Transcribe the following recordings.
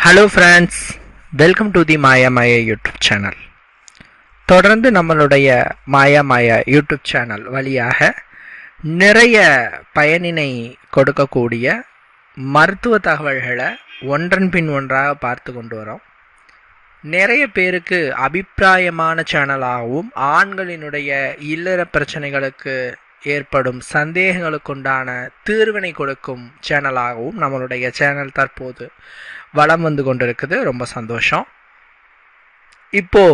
Hello friends welcome to the Maya Maya YouTube channel தொடர்ந்து நம்மளுடைய மாயா Maya YouTube channel வழியாக நிறைய பயனினை கொடுக்கக்கூடிய மருத்துவ தகவல்களை ஒன்றன் பின் ஒன்றாக பார்த்து கொண்டு வரோம். நிறைய பேருக்கு அபிப்பிராயமான சேனலாகவும் ஆண்களினுடைய இல்லற பிரச்சனைகளுக்கு ஏற்படும் சந்தேகங்களுக்குண்டான தீர்வினை கொடுக்கும் சேனலாகவும் நம்மளுடைய சேனல் தற்போது வளம் வந்து கொண்டிருக்குது. ரொம்ப சந்தோஷம். இப்போ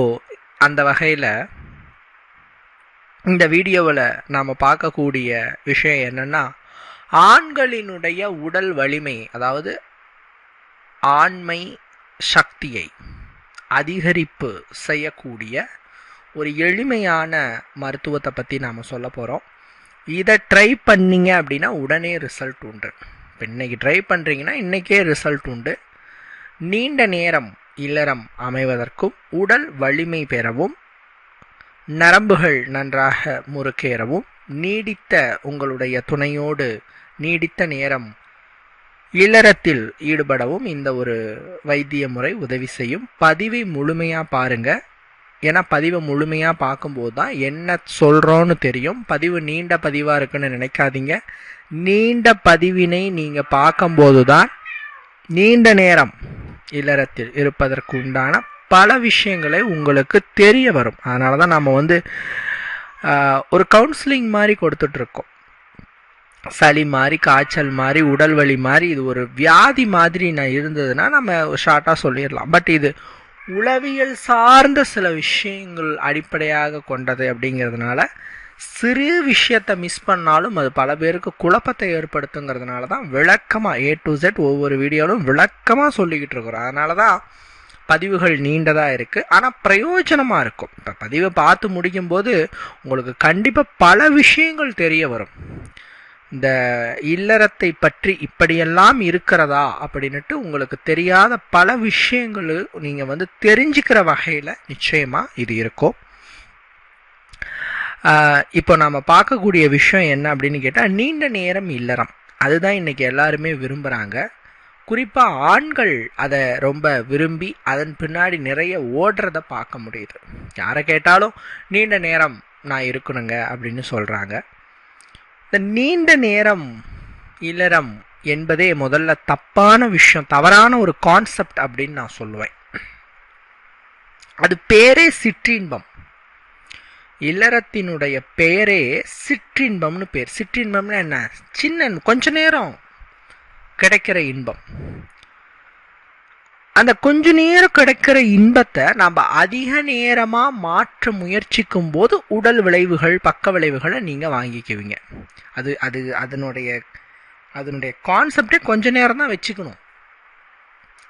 அந்த வகையில் இந்த வீடியோவில் நாம் பார்க்கக்கூடிய விஷயம் என்னென்னா ஆண்களினுடைய உடல் வலிமை அதாவது ஆண்மை சக்தியை அதிகரிப்பு செய்யக்கூடிய ஒரு எளிமையான மருத்துவத்தை பற்றி நாம் சொல்ல போகிறோம் இதை ட்ரை பண்ணீங்க அப்படின்னா உடனே ரிசல்ட் உண்டு. இப்போ இன்றைக்கி ட்ரை பண்ணுறீங்கன்னா இன்றைக்கே ரிசல்ட் உண்டு. நீண்ட நேரம் இல்லறம் அமைவதற்கும் உடல் வலிமை பெறவும் நரம்புகள் நன்றாக முறுக்கேறவும் நீடித்த உங்களுடைய துணையோடு நீடித்த நேரம் இல்லறத்தில் ஈடுபடவும் இந்த ஒரு வைத்திய முறை உதவி செய்யும். பதிவை முழுமையாக பாருங்கள் ஏன்னா பதிவை முழுமையாக பார்க்கும்போது தான் என்ன சொல்கிறோன்னு தெரியும். பதிவு நீண்ட பதிவாக இருக்குன்னு நினைக்காதீங்க. நீண்ட பதிவினை நீங்கள் பார்க்கும்போது தான் நீண்ட நேரம் இல்லறத்தில் இருப்பதற்கு உண்டான பல விஷயங்களை உங்களுக்கு தெரிய வரும். அதனால தான் நம்ம வந்து ஒரு கவுன்சிலிங் மாதிரி கொடுத்துட்ருக்கோம். சளி மாதிரி காய்ச்சல் மாதிரி உடல் வலி மாதிரி இது ஒரு வியாதி மாதிரி நான் இருந்ததுன்னா நம்ம ஷார்ட்டாக சொல்லிடலாம். பட் இது உளவியல் சார்ந்த சில விஷயங்கள் அடிப்படையாக கொண்டது அப்படிங்கிறதுனால சிறு விஷயத்தை மிஸ் பண்ணாலும் அது பல பேருக்கு குழப்பத்தை ஏற்படுத்துங்கிறதுனால தான் விளக்கமாக ஏ டு செட் ஒவ்வொரு வீடியோவிலும் விளக்கமாக சொல்லிக்கிட்டு இருக்கிறோம். அதனால தான் பதிவுகள் நீண்டதாக இருக்குது ஆனால் பிரயோஜனமாக இருக்கும். இப்போ பதிவை பார்த்து முடிக்கும்போது உங்களுக்கு கண்டிப்பாக பல விஷயங்கள் தெரிய வரும். இந்த இல்லறத்தை பற்றி இப்படியெல்லாம் இருக்கிறதா அப்படின்னுட்டு உங்களுக்கு தெரியாத பல விஷயங்கள் நீங்கள் வந்து தெரிஞ்சுக்கிற வகையில் நிச்சயமாக இது இருக்கும். இப்போ நாம் பார்க்கக்கூடிய விஷயம் என்ன அப்படின்னு கேட்டால் நீண்ட நேரம் இல்லறம். அதுதான் இன்றைக்கி எல்லாருமே விரும்புகிறாங்க குறிப்பாக ஆண்கள் அதை ரொம்ப விரும்பி அதன் பின்னாடி நிறைய ஓடுறத பார்க்க முடியுது. யாரை கேட்டாலும் நீண்ட நேரம் நான் இருக்கணுங்க அப்படின்னு சொல்கிறாங்க இந்த நீண்ட நேரம் இல்லறம் என்பதே முதல்ல தப்பான விஷயம் தவறான ஒரு கான்செப்ட் அப்படின்னு நான் சொல்லுவேன். அது பேரே சிற்றின்பம். இல்லறத்தினுடைய பெயரே சிற்றின்பம்னு பேர். சிற்றின்பம்னா என்ன? சின்ன கொஞ்ச நேரம் கிடைக்கிற இன்பம். அந்த கொஞ்ச நேரம் கிடைக்கிற இன்பத்தை நம்ம அதிக நேரமாக மாற்ற முயற்சிக்கும் போது உடல் விளைவுகள் பக்க விளைவுகளை நீங்கள் வாங்கிக்குவீங்க. அது அது அதனுடைய அதனுடைய கான்செப்டே கொஞ்ச நேரம் தான் வச்சுக்கணும்.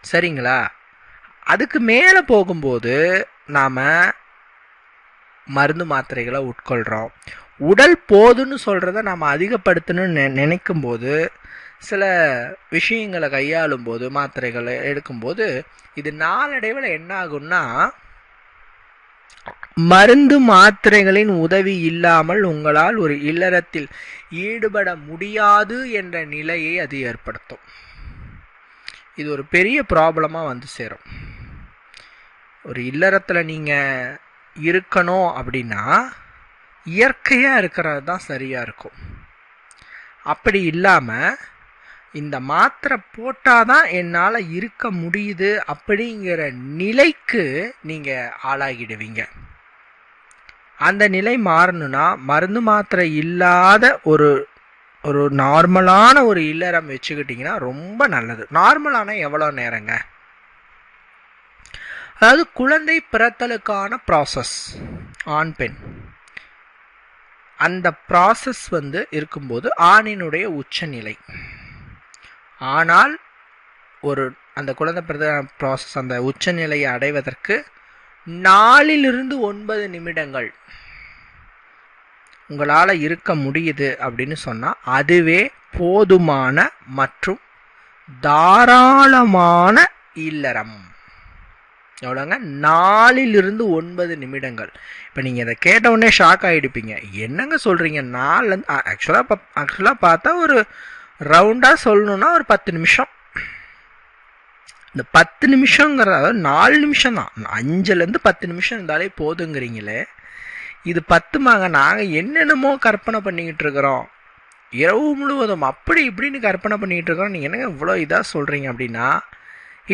சரிங்களா? அதுக்கு மேலே போகும்போது நாம் மருந்து மாத்திரைகளை உட்கொள்கிறோம் உடல் போதுன்னு சொல்கிறத நாம் அதிகப்படுத்தணும்னு நெ நினைக்கும் போது சில விஷயங்களை கையாளும் போது மாத்திரைகளை எடுக்கும்போது இது நாளடைவில் என்ன ஆகும்னா மருந்து மாத்திரைகளின் உதவி இல்லாமல் உங்களால் ஒரு இல்லறத்தில் ஈடுபட முடியாது என்ற நிலையை அது ஏற்படுத்தும். இது ஒரு பெரிய ப்ராப்ளமாக வந்து சேரும். ஒரு இல்லறத்தில் நீங்கள் இருக்கணும் அப்படின்னா இயற்கையாக இருக்கிறது தான் சரியாக இருக்கும். அப்படி இல்லாமல் இந்த மாத்திரை போட்டாதான் என்னால் இருக்க முடியுது அப்படிங்கிற நிலைக்கு நீங்கள் ஆளாகிடுவீங்க. அந்த நிலை மாறணும்னா மருந்து மாத்திரை இல்லாத ஒரு ஒரு நார்மலான ஒரு இல்லறம் வச்சுக்கிட்டிங்கன்னா ரொம்ப நல்லது. நார்மலான எவ்வளோ நேரங்க? அதாவது குழந்தை பிறத்தலுக்கான ப்ராசஸ் ஆண் பெண். அந்த ப்ராசஸ் வந்து இருக்கும்போது ஆணினுடைய உச்சநிலை. ஆனால் ஒரு அந்த குழந்தை பிறந்த ப்ராசஸ் அந்த உச்சநிலையை அடைவதற்கு நாலிலிருந்து ஒன்பது நிமிடங்கள். உங்களால் இருக்க முடியுது அப்படின்னு சொன்னால் அதுவே போதுமான மற்றும் தாராளமான இல்லறம். எவ்வளோங்க நாலிலிருந்து ஒன்பது நிமிடங்கள். இப்போ நீங்கள் இதை கேட்ட உடனே ஷாக் ஆகிடுப்பீங்க என்னங்க சொல்கிறீங்க நாலுலேருந்து ஆக்சுவலாக ஆக்சுவலாக பார்த்தா ஒரு ரவுண்டாக சொல்லணுன்னா ஒரு பத்து நிமிஷம். இந்த பத்து நிமிஷங்கிற அதாவது நாலு நிமிஷம் தான் அஞ்சுலேருந்து பத்து நிமிஷம் இருந்தாலே போதுங்கிறீங்களே. இது பத்துமாங்க. நாங்கள் என்னென்னமோ கற்பனை பண்ணிக்கிட்டு இருக்கிறோம். இரவு முழுவதும் அப்படி இப்படின்னு கற்பனை பண்ணிக்கிட்டு இருக்கிறோம். நீங்கள் என்னங்க இவ்வளோ இதாக சொல்கிறீங்க அப்படின்னா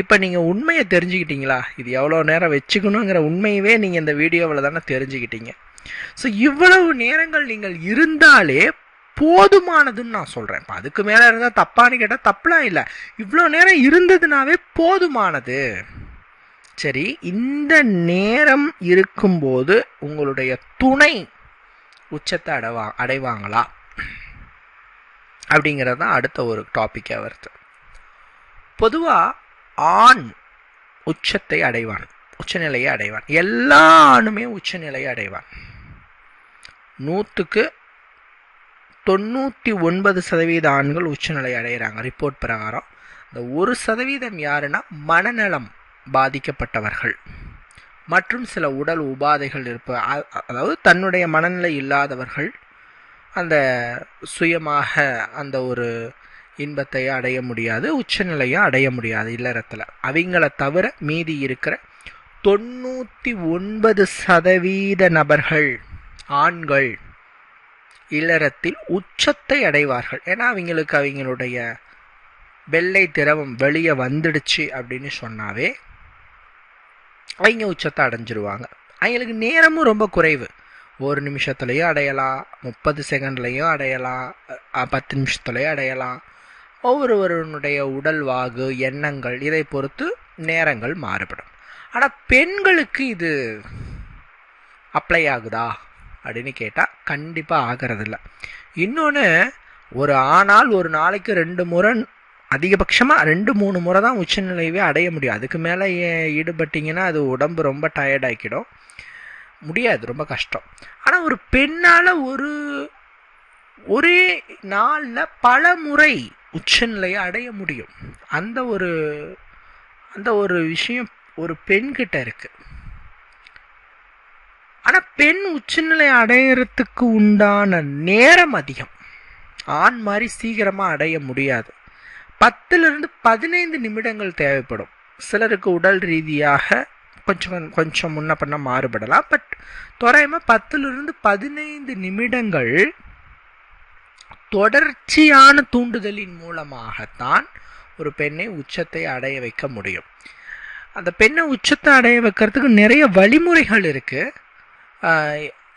இப்போ நீங்கள் உண்மையை தெரிஞ்சுக்கிட்டீங்களா? இது எவ்வளோ நேரம் வச்சுக்கணுங்கிற உண்மையவே நீங்கள் இந்த வீடியோவில் தானே தெரிஞ்சுக்கிட்டீங்க. ஸோ இவ்வளவு நேரங்கள் நீங்கள் இருந்தாலே போதுமானதுன்னு நான் சொல்கிறேன் இப்போ அதுக்கு மேலே இருந்தால் தப்பான்னு கேட்டால் தப்புலாம் இல்லை. இவ்வளோ நேரம் இருந்ததுனாவே போதுமானது. சரி இந்த நேரம் இருக்கும்போது உங்களுடைய துணை உச்சத்தை அடைவா அடைவாங்களா? அப்படிங்கிறது தான் அடுத்த ஒரு டாப்பிக்காக வருது. பொதுவாக ஆண் உச்சத்தை அடைவான். உச்சநிலையை அடைவான். எல்லா ஆணுமே உச்சநிலையை அடைவான். நூற்றுக்கு தொண்ணூற்றி ஒன்பது சதவீத ஆண்கள் உச்சநிலை அடைகிறாங்க. ரிப்போர்ட் பிரகாரம். இந்த ஒரு சதவீதம் யாருன்னா மனநலம் பாதிக்கப்பட்டவர்கள். மற்றும் சில உடல் உபாதைகள் இருப்ப அதாவது தன்னுடைய மனநிலை இல்லாதவர்கள் அந்த சுயமாக அந்த ஒரு இன்பத்தை அடைய முடியாது உச்சநிலையை அடைய முடியாது இல்லறத்தில். அவங்கள தவிர மீதி இருக்கிற தொண்ணூற்றி ஒன்பது சதவீத நபர்கள் ஆண்கள். இல்லறத்தில் உச்சத்தை அடைவார்கள். ஏன்னா அவங்களுக்கு அவங்களுடைய வெள்ளை திரவம் வெளியே வந்துடுச்சு அப்படின்னு சொன்னாவே அவங்க உச்சத்தை அடைஞ்சிருவாங்க. அவங்களுக்கு நேரமும் ரொம்ப குறைவு. ஒரு நிமிஷத்துலேயும் அடையலாம் முப்பது செகண்ட்லையும் அடையலாம் பத்து நிமிஷத்துலேயும் அடையலாம். ஒவ்வொருவருடைய உடல் வாகு எண்ணங்கள் இதை பொறுத்து நேரங்கள் மாறுபடும். ஆனால் பெண்களுக்கு இது அப்ளை ஆகுதா? அப்படின்னு கேட்டால் கண்டிப்பாக ஆகிறதில்ல. இன்னொன்று ஒரு ஆனால் ஒரு நாளைக்கு ரெண்டு முறை அதிகபட்சமாக ரெண்டு மூணு முறை தான் உச்சநிலையவே அடைய முடியும். அதுக்கு மேலே ஈடுபட்டிங்கன்னா அது உடம்பு ரொம்ப டயர்டாக்கிடும் முடியாது ரொம்ப கஷ்டம். ஆனால் ஒரு பெண்ணால் ஒரு ஒரே நாளில் பல முறை உச்சநிலையை அடைய முடியும். அந்த ஒரு அந்த ஒரு விஷயம் ஒரு பெண்கிட்ட இருக்கு. ஆனால் பெண் உச்சநிலை அடையிறதுக்கு உண்டான நேரம் அதிகம். ஆண் மாதிரி சீக்கிரமாக அடைய முடியாது. பத்துலேருந்து பதினைந்து நிமிடங்கள் தேவைப்படும். சிலருக்கு உடல் ரீதியாக கொஞ்சம் கொஞ்சம் முன்ன பண்ண மாறுபடலாம். பட் தோராயமாக பத்துலேருந்து பதினைந்து நிமிடங்கள் தொடர்ச்சியான தூண்டுதலின் மூலமாகத்தான் ஒரு பெண்ணை உச்சத்தை அடைய வைக்க முடியும். அந்த பெண்ணை உச்சத்தை அடைய வைக்கிறதுக்கு நிறைய வழிமுறைகள் இருக்குது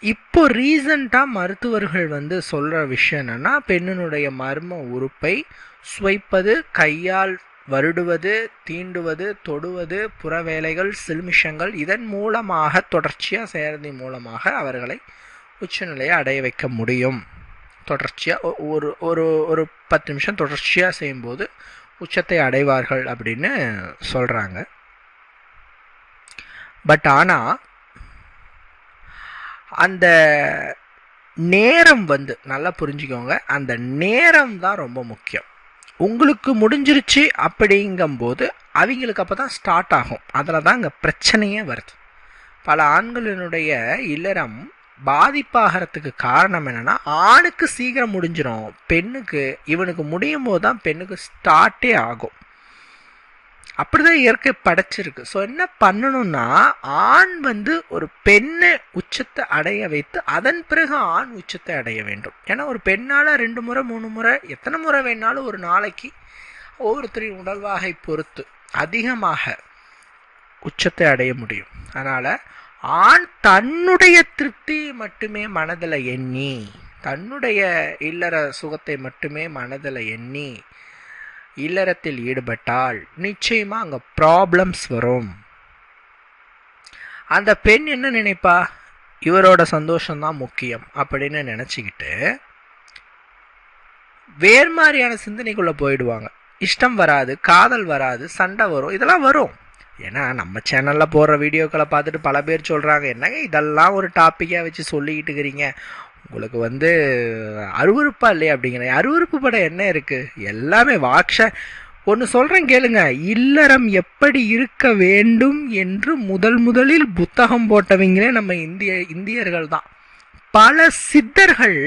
இப்போ ரீசண்டாக மருத்துவர்கள் வந்து சொல்கிற விஷயம் என்னென்னா பெண்ணினுடைய மர்ம உறுப்பை சுவைப்பது கையால் வருடுவது தீண்டுவது தொடுவது புறவேலைகள் சில்மிஷங்கள் இதன் மூலமாக தொடர்ச்சியாக செய்கிறதன் மூலமாக அவர்களை உச்சநிலையை அடைய வைக்க முடியும். தொடர்ச்சியாக ஒரு ஒரு ஒரு பத்து நிமிஷம் தொடர்ச்சியாக செய்யும்போது உச்சத்தை அடைவார்கள் அப்படின்னு சொல்கிறாங்க பட் ஆனால் அந்த நேரம் வந்து நல்லா புரிஞ்சுக்கோங்க அந்த நேரம் தான் ரொம்ப முக்கியம். உங்களுக்கு முடிஞ்சிருச்சு அப்படிங்கும்போது அவங்களுக்கு அப்போ தான் ஸ்டார்ட் ஆகும். அதில் தான் அங்கே பிரச்சனையே வருது. பல ஆண்களினுடைய இல்லறம் பாதிப்பாகிறதுக்கு காரணம் என்னென்னா ஆணுக்கு சீக்கிரம் முடிஞ்சிடும் பெண்ணுக்கு இவனுக்கு முடியும் போது தான் பெண்ணுக்கு ஸ்டார்ட்டே ஆகும். அப்படிதான் இயற்கை படைச்சிருக்கு. ஸோ என்ன பண்ணணும்னா ஆண் வந்து ஒரு பெண்ணை உச்சத்தை அடைய வைத்து அதன் பிறகு ஆண் உச்சத்தை அடைய வேண்டும். ஏன்னா ஒரு பெண்ணால் ரெண்டு முறை மூணு முறை எத்தனை முறை வேணாலும் ஒரு நாளைக்கு ஒவ்வொருத்தரின் உடல்வாகை பொறுத்து அதிகமாக உச்சத்தை அடைய முடியும். அதனால் ஆண் தன்னுடைய திருப்தி மட்டுமே மனதில் எண்ணி தன்னுடைய இல்லற சுகத்தை மட்டுமே மனதில் எண்ணி இல்லறத்தில் ஈடுபட்டால் நிச்சயமா அங்க ப்ராப்ளம்ஸ் வரும். அந்த பெண் என்ன நினைப்பா? இவரோட சந்தோஷம்தான் முக்கியம் அப்படின்னு நினச்சிக்கிட்டு வேறு மாதிரியான சிந்தனைக்குள்ளே போயிடுவாங்க. இஷ்டம் வராது காதல் வராது சண்டை வரும் இதெல்லாம் வரும். ஏன்னா நம்ம சேனலில் போடுற வீடியோக்களை பார்த்துட்டு பல பேர் சொல்கிறாங்க என்னங்க இதெல்லாம் ஒரு டாப்பிக்காக வச்சு சொல்லிக்கிட்டு இருக்கிறீங்க? உங்களுக்கு வந்து அருவறுப்பா இல்லையா அப்படிங்கிற அருவறுப்பு படம் என்ன இருக்குது எல்லாமே வாக்ஷ ஒன்று சொல்கிறேன் கேளுங்க. இல்லறம் எப்படி இருக்க வேண்டும் என்று முதல் முதலில் புத்தகம் போட்டவங்களே நம்ம இந்திய இந்தியர்கள் தான். பல சித்தர்கள்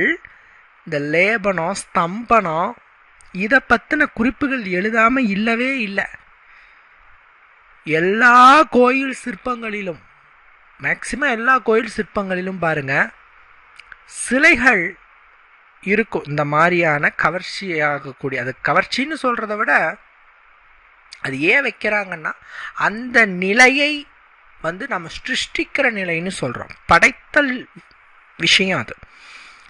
இந்த லேபனம் ஸ்தம்பனம் இதை பற்றின குறிப்புகள் எழுதாமல் இல்லவே இல்லை. எல்லா கோயில் சிற்பங்களிலும் மேக்சிமம் எல்லா கோயில் சிற்பங்களிலும் பாருங்கள் சிலைகள் இருக்கும். இந்த மாதிரியான கவர்ச்சியாகக்கூடிய அது கவர்ச்சின்னு சொல்கிறத விட அது ஏன் வைக்கிறாங்கன்னா அந்த நிலையை வந்து நம்ம சிருஷ்டிக்கிற நிலைன்னு சொல்கிறோம் படைத்தல் விஷயம் அது.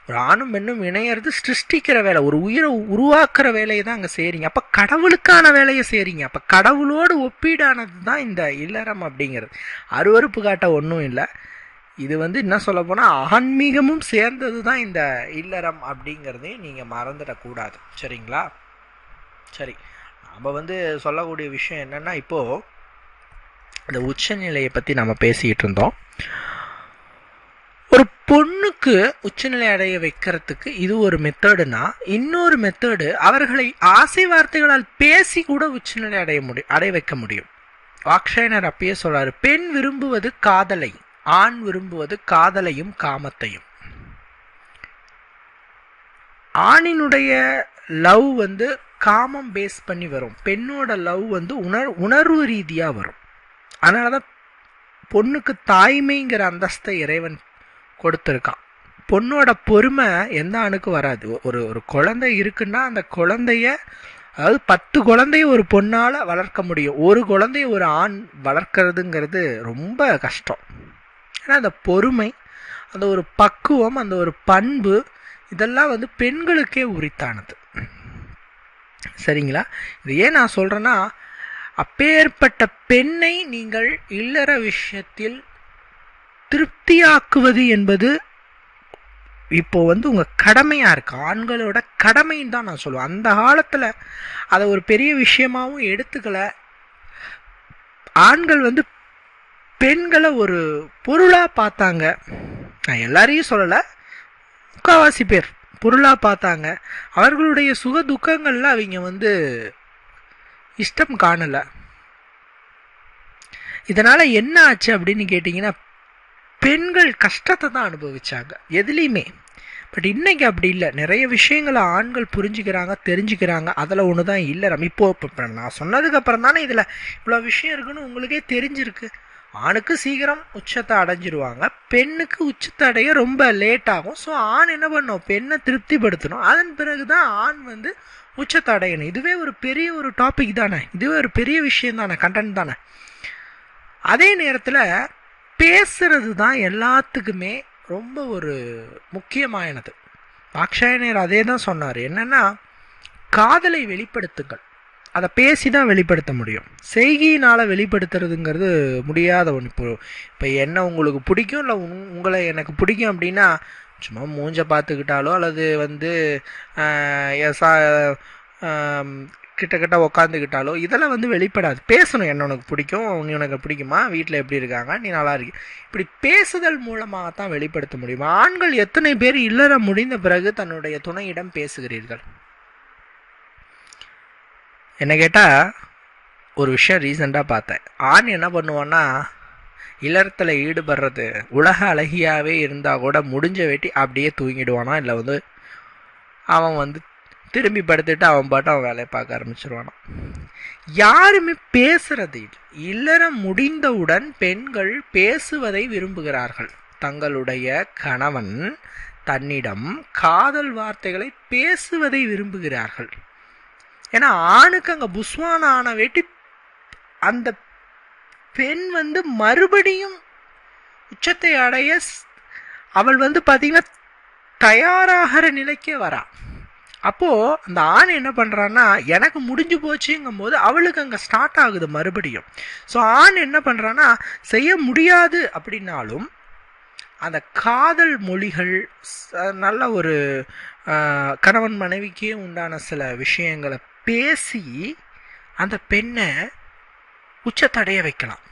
ஒரு ஆணும் பெண்ணும் இணையிறது சிருஷ்டிக்கிற வேலை. ஒரு உயிரை உருவாக்குற வேலையை தான் அங்கே செய்கிறீங்க அப்போ கடவுளுக்கான வேலையை செய்கிறீங்க அப்போ கடவுளோடு ஒப்பீடானது தான் இந்த இல்லறம் அப்படிங்கிறது. அருவறுப்பு காட்ட ஒன்றும் இல்லை. இது வந்து என்ன சொல்ல போனால் ஆன்மீகமும் சேர்ந்தது தான் இந்த இல்லறம் அப்படிங்கிறதையும் நீங்கள் மறந்துடக்கூடாது. சரிங்களா? சரி. நம்ம வந்து சொல்லக்கூடிய விஷயம் என்னென்னா இப்போது இந்த உச்சநிலையை பற்றி நம்ம பேசிக்கிட்டு இருந்தோம். ஒரு பொண்ணுக்கு உச்சநிலை அடைய வைக்கிறதுக்கு இது ஒரு மெத்தடுனா இன்னொரு மெத்தடு அவர்களை ஆசை வார்த்தைகளால் பேசி கூட உச்சநிலை அடைய முடியும் அடைய வைக்க முடியும். வாக்ஷயனர் அப்பயே சொல்றாரு பெண் விரும்புவது காதலை. ஆண் விரும்புவது காதலையும் காமத்தையும். ஆணினுடைய லவ் வந்து காமம் பேஸ் பண்ணி வரும். பெண்ணோட லவ் வந்து உணர் உணர்வு ரீதியாக வரும். அதனால தான் பொண்ணுக்கு தாய்மைங்கிற அந்தஸ்தை இறைவன் கொடுத்துருக்கான். பொண்ணோட பொறுமை எந்த ஆணுக்கும் வராது. ஒரு ஒரு குழந்தை இருக்குன்னா அந்த குழந்தைய அதாவது பத்து குழந்தைய ஒரு பொண்ணால் வளர்க்க முடியும். ஒரு குழந்தைய ஒரு ஆண் வளர்க்கறதுங்கிறது ரொம்ப கஷ்டம். ஏன்னா அந்த பொறுமை அந்த ஒரு பக்குவம் அந்த ஒரு பண்பு இதெல்லாம் வந்து பெண்களுக்கே உரித்தானது. சரிங்களா? இது ஏன் நான் சொல்கிறேன்னா அப்பேற்பட்ட பெண்ணை நீங்கள் இல்லற விஷயத்தில் திருப்தியாக்குவது என்பது இப்போ வந்து உங்கள் கடமையாக இருக்கு. ஆண்களோட கடமைன்னு தான் நான் சொல்லுவேன். அந்த காலத்தில் அதை ஒரு பெரிய விஷயமாகவும் எடுத்துக்கல. ஆண்கள் வந்து பெண்களை ஒரு பொருளாக பார்த்தாங்க. நான் எல்லாரையும் சொல்லலை. முக்கால்வாசி பேர் பொருளாக பார்த்தாங்க. அவர்களுடைய சுக துக்கங்களில் அவங்க வந்து இஷ்டம் காணலை. இதனால் என்ன ஆச்சு அப்படின்னு கேட்டிங்கன்னா பெண்கள் கஷ்டத்தை தான் அனுபவிச்சாங்க. எதுலேயுமே. பட் இன்றைக்கி அப்படி இல்லை. நிறைய விஷயங்களை ஆண்கள் புரிஞ்சுக்கிறாங்க தெரிஞ்சுக்கிறாங்க. அதில் ஒன்று தான் இல்லை நம்ம இப்போ இப்போ நான் சொன்னதுக்கப்புறம் தானே இதில் இவ்வளோ விஷயம் இருக்குன்னு உங்களுக்கே தெரிஞ்சிருக்கு. ஆணுக்கு சீக்கிரம் உச்சத்தை அடைஞ்சிருவாங்க பெண்ணுக்கு உச்சத்தை அடைய ரொம்ப லேட் ஆகும். ஸோ ஆண் என்ன பண்ணும்? பெண்ணை திருப்திப்படுத்தணும். அதன் பிறகு தான் ஆண் வந்து உச்சத்தை அடையணும். இதுவே ஒரு பெரிய ஒரு டாபிக் தானே. இதுவே ஒரு பெரிய விஷயம் தானே கண்டென்ட் தானே. அதே நேரத்தில் பேசுறது தான் எல்லாத்துக்குமே ரொம்ப ஒரு முக்கியமானது. பாக்ஷாயனர் அதே தான் சொன்னார். என்னென்னா காதலை வெளிப்படுத்துங்கள். அதை பேசி தான் வெளிப்படுத்த முடியும். செய்கையினால் வெளிப்படுத்துறதுங்கிறது முடியாத ஒன்று இப்போ இப்போ என்ன உங்களுக்கு பிடிக்கும்? இல்லை உங்களை எனக்கு பிடிக்கும் அப்படின்னா சும்மா மூஞ்ச பார்த்துக்கிட்டாலோ அல்லது வந்து சா கிட்டக்கிட்ட உக்காந்துக்கிட்டாலோ இதெல்லாம் வந்து வெளிப்படாது. பேசணும். என்ன உனக்கு பிடிக்கும்? நீ உனக்கு பிடிக்குமா? வீட்டில் எப்படி இருக்காங்க? நீ நல்லா இருக்கு இப்படி பேசுதல் மூலமாக தான் வெளிப்படுத்த முடியும். ஆண்கள் எத்தனை பேர் இல்லற முடிந்த பிறகு தன்னுடைய துணையிடம் பேசுகிறீர்கள்? என்ன கேட்டால் ஒரு விஷயம் ரீசெண்டாக பார்த்தேன். ஆண் என்ன பண்ணுவான்னா இல்லறத்தில் ஈடுபடுறது உலக அழகியாகவே இருந்தால் கூட முடிஞ்ச வெட்டி அப்படியே தூங்கிடுவானா? இல்லை வந்து அவன் வந்து திரும்பி படுத்துட்டு அவன் பாட்டு அவன் வேலையை பார்க்க ஆரம்பிச்சிருவானா? யாருமே பேசுறது இல்லை. இல்லறம் முடிந்தவுடன் பெண்கள் பேசுவதை விரும்புகிறார்கள். தங்களுடைய கணவன் தன்னிடம் காதல் வார்த்தைகளை பேசுவதை விரும்புகிறார்கள். ஏன்னா ஆணுக்கு அங்கே புஸ்வான ஆன வேட்டி அந்த பெண் வந்து மறுபடியும் உச்சத்தை அடைய அவள் வந்து பார்த்தீங்கன்னா தயாராகிற நிலைக்கே வரா. அப்போது அந்த ஆண் என்ன பண்ணுறான்னா எனக்கு முடிஞ்சு போச்சுங்கும் போது அவளுக்கு அங்கே ஸ்டார்ட் ஆகுது மறுபடியும். ஸோ ஆண் என்ன பண்ணுறான்னா செய்ய முடியாது அப்படின்னாலும் அந்த காதல் மொழிகள் நல்ல ஒரு கணவன் மனைவிக்கே உண்டான சில விஷயங்களை பேசி அந்த பெண்ணை உச்சத்தடைய வைக்கலாம்.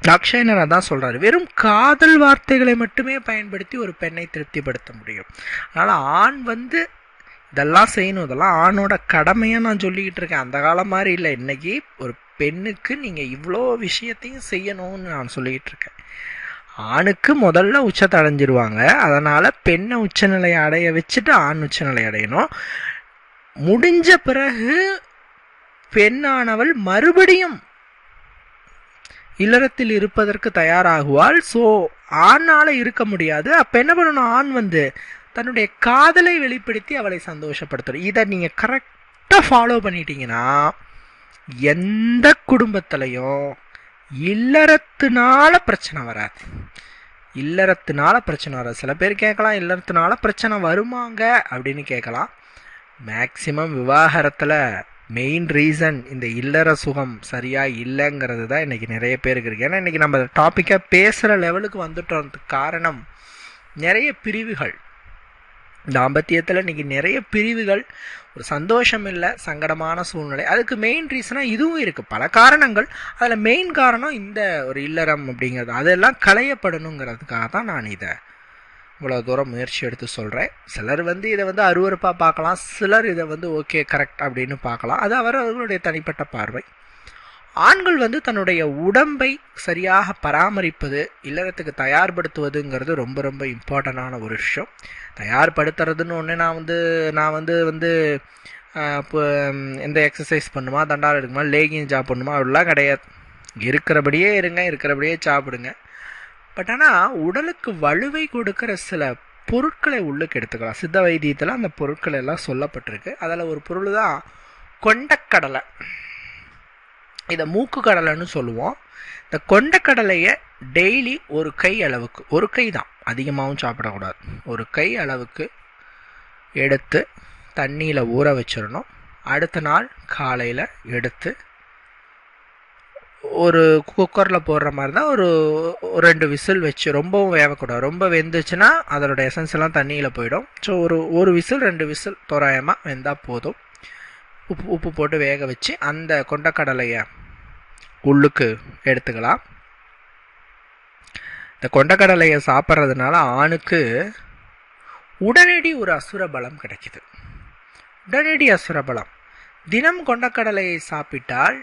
அக்ஷயனர் அதான் சொல்கிறார் வெறும் காதல் வார்த்தைகளை மட்டுமே பயன்படுத்தி ஒரு பெண்ணை திருப்திப்படுத்த முடியும். அதனால் ஆண் வந்து இதெல்லாம் செய்யணும் இதெல்லாம் ஆணோட கடமையாக நான் சொல்லிக்கிட்டு இருக்கேன். அந்த காலம் மாதிரி இல்லை. இன்றைக்கி ஒரு பெண்ணுக்கு நீங்கள் இவ்வளோ விஷயத்தையும் செய்யணும்னு நான் சொல்லிக்கிட்டு இருக்கேன். ஆணுக்கு முதல்ல உச்சத்தை அடைஞ்சிருவாங்க அதனால் பெண்ணை உச்சநிலையை அடைய வச்சுட்டு ஆண் உச்சநிலை அடையணும். முடிஞ்ச பிறகு பெண்ணானவள் மறுபடியும் இல்லறத்தில் இருப்பதற்கு தயாராகுவாள். ஸோ ஆணால இருக்க முடியாது. அப்போ என்ன பண்ணணும் ஆண் வந்து தன்னுடைய காதலை வெளிப்படுத்தி அவளை சந்தோஷப்படுத்தணும் இதை நீங்கள் கரெக்டாக ஃபாலோ பண்ணிட்டீங்கன்னா எந்த குடும்பத்திலையும் இல்லறத்தினால பிரச்சனை வராது. இல்லறத்தினால பிரச்சனை வராது. சில பேர் கேட்கலாம் இல்லறத்தினால பிரச்சனை வருமாங்க அப்படின்னு கேட்கலாம். மேக்சிமம் விவாகரத்தில் மெயின் ரீசன் இந்த இல்லற சுகம் சரியாக இல்லைங்கிறது தான் இன்றைக்கி நிறைய பேருக்கு இருக்குது ஏன்னா இன்றைக்கி நம்ம டாப்பிக்காக பேசுகிற லெவலுக்கு வந்துட்டோன்றதுக்கு காரணம் நிறைய பிரிவுகள். தாம்பத்தியத்தில் இன்றைக்கி நிறைய பிரிவுகள் ஒரு சந்தோஷம் இல்லை சங்கடமான சூழ்நிலை. அதுக்கு மெயின் ரீசனாக இதுவும் இருக்குது பல காரணங்கள் அதில் மெயின் காரணம் இந்த ஒரு இல்லறம் அப்படிங்கிறது. அதெல்லாம் களையப்படணுங்கிறதுக்காக தான் நான் இதை இவ்வளோ தூரம் முயற்சி எடுத்து சொல்கிறேன் சிலர் வந்து இதை வந்து அருவறுப்பாக பார்க்கலாம். சிலர் இதை வந்து ஓகே கரெக்ட் அப்படின்னு பார்க்கலாம். அது அவர் அவர்களுடைய தனிப்பட்ட பார்வை. ஆண்கள் வந்து தன்னுடைய உடம்பை சரியாக பராமரிப்பது இல்லறத்துக்கு தயார்படுத்துவதுங்கிறது ரொம்ப ரொம்ப இம்பார்ட்டண்டான ஒரு விஷயம். தயார்படுத்துறதுன்னு ஒன்று நான் வந்து நான் வந்து வந்து இப்போ எந்த எக்ஸசைஸ் பண்ணுமா? தண்டால் எடுக்குமா? லேகிங் ஜாப் பண்ணுமா? அப்படிலாம் கிடையாது. இருக்கிறபடியே இருங்க இருக்கிறபடியே சாப்பிடுங்க. பட் ஆனால் உடலுக்கு வலுவை கொடுக்குற சில பொருட்களை உள்ளுக்கு எடுத்துக்கலாம். சித்த வைத்தியத்தில் அந்த பொருட்கள் எல்லாம் சொல்லப்பட்டிருக்கு. அதில் ஒரு பொருள் தான் கொண்டக்கடலை. இதை மூக்கு கடலைன்னு சொல்லுவோம். இந்த கொண்டக்கடலையை டெய்லி ஒரு கை அளவுக்கு ஒரு கை தான். அதிகமாகவும் சாப்பிடக்கூடாது. ஒரு கை அளவுக்கு எடுத்து தண்ணியில் ஊற வச்சிடணும். அடுத்த நாள் காலையில் எடுத்து ஒரு குக்கரில் போடுற மாதிரி தான் ஒரு ரெண்டு விசில் வச்சு ரொம்பவும் வேகக்கூடாது. ரொம்ப வெந்துச்சுன்னா அதோட எசன்ஸ் எல்லாம் தண்ணியில் போயிடும். ஸோ ஒரு ஒரு விசில் ரெண்டு விசில் தோராயமாக வெந்தால் போதும். உப்பு உப்பு போட்டு வேக வச்சு அந்த கொண்டக்கடலையை உள்ளுக்கு எடுத்துக்கலாம். இந்த கொண்டக்கடலையை சாப்பிட்றதுனால ஆணுக்கு உடனடி ஒரு அசுர பலம் கிடைக்குது. உடனடி அசுர பலம் தினம் கொண்டக்கடலையை சாப்பிட்டால்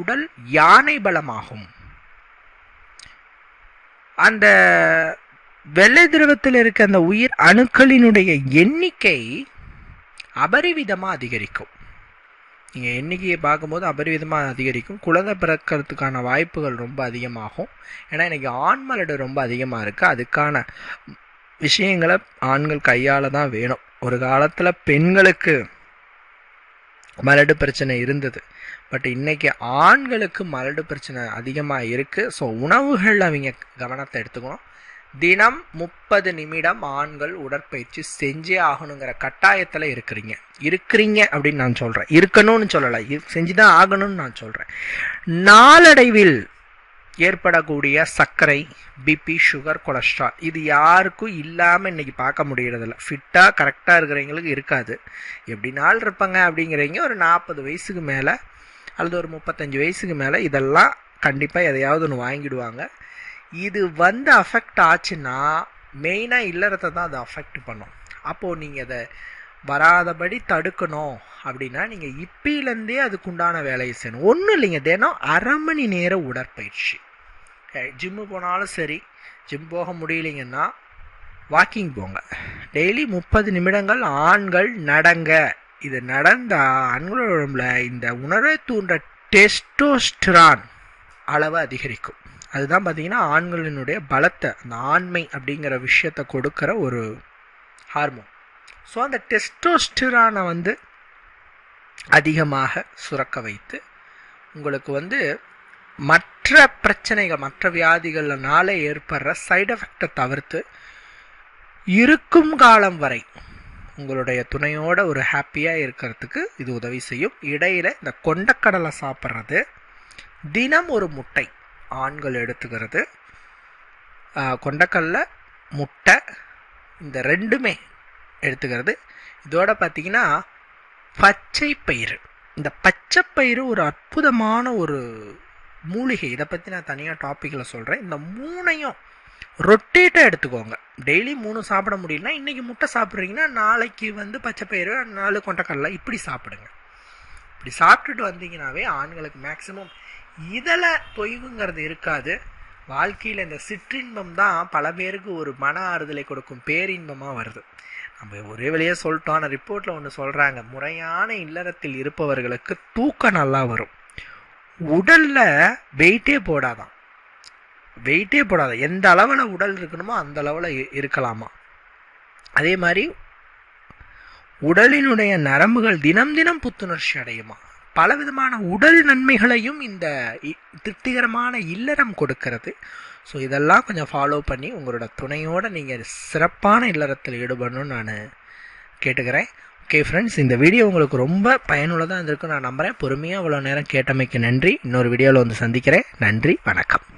உடல் யானை பலமாகும். அந்த வெள்ளை திரவத்தில் இருக்க அந்த உயிர் அணுக்களினுடைய எண்ணிக்கை அபரிவிதமாக அதிகரிக்கும். நீங்கள் எண்ணிக்கையை பார்க்கும்போது அபரிவிதமாக அதிகரிக்கும். குழந்தை பிறக்கிறதுக்கான வாய்ப்புகள் ரொம்ப அதிகமாகும். ஏன்னா இன்றைக்கி ஆண் மலடு ரொம்ப அதிகமாக இருக்குது அதுக்கான விஷயங்களை ஆண்கள் கையால் தான் வேணும். ஒரு காலத்தில் பெண்களுக்கு மலடு பிரச்சனை இருந்தது. பட் இன்றைக்கி ஆண்களுக்கு மலடு பிரச்சனை அதிகமாக இருக்குது ஸோ உணவுகள் அவங்க கவனத்தை எடுத்துக்கணும். தினம் முப்பது நிமிடம் ஆண்கள் உடற்பயிற்சி செஞ்சே ஆகணுங்கிற கட்டாயத்தில் இருக்கிறீங்க. இருக்கிறீங்க அப்படின்னு நான் சொல்கிறேன் இருக்கணும்னு சொல்லலை. செஞ்சு தான் ஆகணும்னு நான் சொல்கிறேன் நாளடைவில் ஏற்படக்கூடிய சர்க்கரை பிபி சுகர் கொலஸ்ட்ரால் இது யாருக்கும் இல்லாமல் இன்றைக்கி பார்க்க முடியறதில்ல. ஃபிட்டாக கரெக்டாக இருக்கிறவங்களுக்கு இருக்காது. எப்படி நாள் இருப்பாங்க அப்படிங்கிறவங்க ஒரு நாற்பது வயசுக்கு மேலே அல்லது ஒரு முப்பத்தஞ்சு வயசுக்கு மேலே இதெல்லாம் கண்டிப்பாக எதையாவது ஒன்று வாங்கிடுவாங்க. இது வந்து அஃபெக்ட் ஆச்சுன்னா மெயினாக இல்லறத்தை தான் அதை அஃபெக்ட் பண்ணும். அப்போது நீங்கள் அதை வராதபடி தடுக்கணும் அப்படின்னா நீங்கள் இப்பிலேருந்தே அதுக்குண்டான வேலையை செய்யணும். ஒன்றும் இல்லைங்க தினம் அரை மணி நேர உடற்பயிற்சி. ஜிம்மு போனாலும் சரி ஜிம் போக முடியலைங்கன்னா வாக்கிங் போங்க. டெய்லி முப்பது நிமிடங்கள் ஆண்கள் நடங்க. இது நடந்தால் ஆண்களோட உடம்புல இந்த உணர்வை தூண்டுற டெஸ்டோஸ்டிரான் அளவு அதிகரிக்கும். அதுதான் பார்த்தீங்கன்னா ஆண்களினுடைய பலத்தை அந்த ஆண்மை அப்படிங்கிற விஷயத்தை கொடுக்குற ஒரு ஹார்மோன். ஸோ அந்த டெஸ்டோஸ்டிரானை வந்து அதிகமாக சுரக்க வைத்து உங்களுக்கு வந்து மற்ற பிரச்சனைகள் மற்ற வியாதிகள்னால ஏற்படுற சைடு எஃபெக்டை தவிர்த்து இருக்கும் காலம் வரை உங்களுடைய துணையோட ஒரு ஹாப்பியாக இருக்கிறதுக்கு இது உதவி செய்யும். இடையில் இந்த கொண்டக்கடலை சாப்பிட்றது தினம் ஒரு முட்டை ஆண்கள் எடுத்துக்கிறது. கொண்டக்கடலை முட்டை இந்த ரெண்டுமே எடுத்துக்கிறது. இதோட பார்த்தீங்கன்னா பச்சை பயிறு. இந்த பச்சை பயிறு ஒரு அற்புதமான ஒரு மூலிகை. இதை பற்றி நான் தனியாக டாப்பிக்கில் சொல்கிறேன் இந்த மூணையும் ரொட்டேட்டாக எடுத்துக்கோங்க. டெய்லி மூணு சாப்பிட முடியலனா இன்றைக்கி முட்டை சாப்பிட்றீங்கன்னா நாளைக்கு வந்து பச்சை பயிறு நாலு கொண்டக்கடலை இப்படி சாப்பிடுங்க. இப்படி சாப்பிட்டுட்டு வந்தீங்கன்னாவே ஆண்களுக்கு மேக்ஸிமம் இதில் தொய்வுங்கிறது இருக்காது. வாழ்க்கையில் இந்த சிற்றின்பம் தான் பல பேருக்கு ஒரு மன ஆறுதலை கொடுக்கும் பேரின்பமாக வருது. நம்ம ஒரே வழியாக சொல்லிட்டோம் ஆனால் ரிப்போர்ட்டில் ஒன்று சொல்கிறாங்க முறையான இல்லறத்தில் இருப்பவர்களுக்கு தூக்கம் நல்லா வரும். உடலில் வெயிட்டே போடாதான். வெயிட்டே போடாத. எந்த அளவில் உடல் இருக்கணுமோ அந்த அளவில் இருக்கலாமா? அதே மாதிரி உடலினுடைய நரம்புகள் தினம் தினம் புத்துணர்ச்சி அடையுமா? பலவிதமான உடல் நன்மைகளையும் இந்த திருப்திகரமான இல்லறம் கொடுக்கிறது. ஸோ இதெல்லாம் கொஞ்சம் ஃபாலோ பண்ணி உங்களோட துணையோடு நீங்கள் சிறப்பான இல்லறத்தில் ஈடுபடணும்னு நான் கேட்டுக்கிறேன். ஓகே ஃப்ரெண்ட்ஸ் இந்த வீடியோ உங்களுக்கு ரொம்ப பயனுள்ளதாக இருந்திருக்கும். நான் நம்புகிறேன் பொறுமையாக அவ்வளோ நேரம் கேட்டமைக்கு நன்றி. இன்னொரு வீடியோவில் வந்து சந்திக்கிறேன். நன்றி. வணக்கம்.